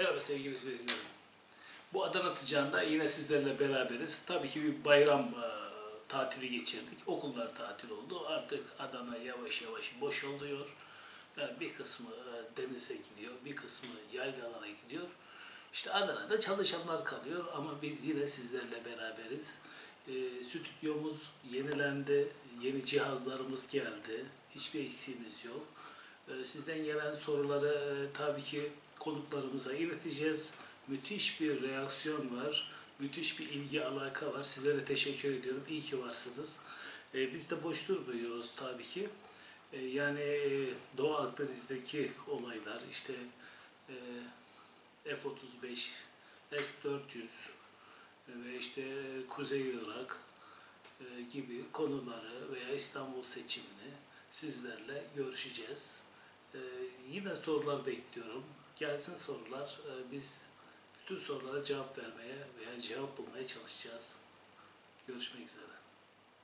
Merhaba sevgili izleyicilerim. Bu Adana sıcağında yine sizlerle beraberiz. Tabii ki bir bayram e, tatili geçirdik. Okullar tatil oldu. Artık Adana yavaş yavaş boşalıyor. Yani bir kısmı e, denize gidiyor, bir kısmı yaylalara gidiyor. İşte Adana'da çalışanlar kalıyor ama biz yine sizlerle beraberiz. E, stüdyomuz yenilendi, yeni cihazlarımız geldi. Hiçbir eksiğimiz yok. E, Sizden gelen soruları e, tabii ki konuklarımıza ileteceğiz. Müthiş bir reaksiyon var. Müthiş bir ilgi alaka var. Sizlere teşekkür ediyorum. İyi ki varsınız. E, Biz de boş durmuyoruz tabii ki. E, Yani e, Doğu Akdeniz'deki olaylar işte e, F-35, S-400 ve işte Kuzey Irak gibi konuları veya İstanbul seçimini sizlerle görüşeceğiz. E, Yine sorular bekliyorum. Gelsin sorular. E, Biz bütün sorulara cevap vermeye veya cevap bulmaya çalışacağız. Görüşmek üzere.